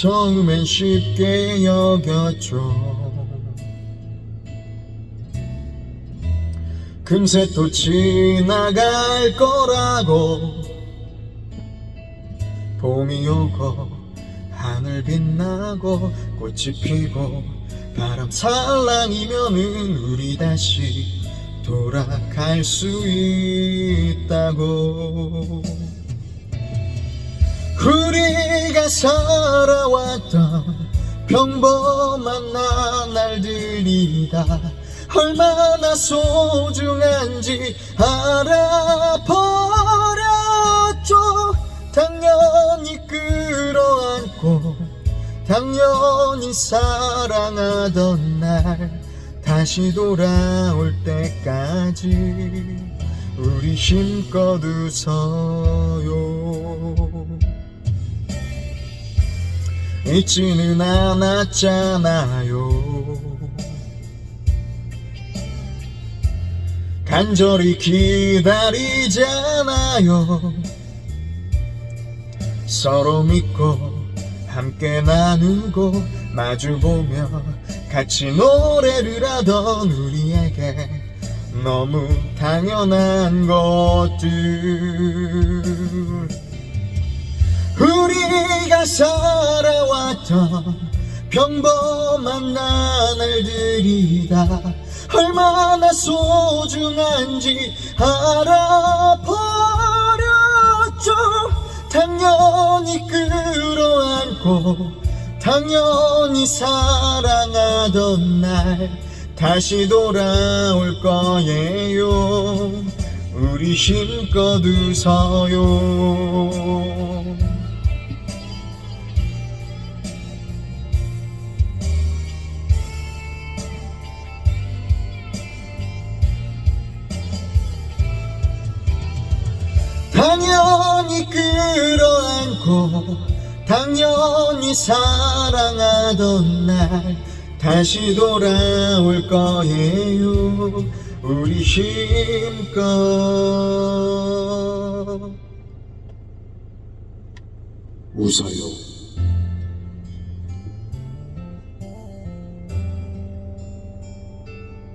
처음엔 쉽게 여겼죠. 금세 또 지나갈 거라고 봄이 오고 하늘 빛나고 꽃이 피고 바람 살랑이면은 우리 다시 돌아갈 수 있다고 우리가 살아왔던 평범한 나날들이다. 얼마나 소중한지 알아버렸죠. 당연히 끌어안고 당연히 사랑하던 날 다시 돌아올 때까지 우리 힘껏 웃어요 잊지는 않았잖아요. 간절히 기다리잖아요. 서로 믿고 함께 나누고 마주보며 같이 노래를 하던 우리에게 너무 당연한 것들 평범한 나날들이다. 얼마나 소중한지 알아버렸죠. 당연히 끌어안고 당연히 사랑하던 날 다시 돌아올 거예요. 우리 힘껏 웃어요 당연히 끌어안고 당연히 사랑하던 날 다시 돌아올 거예요 우리 힘껏 웃어요.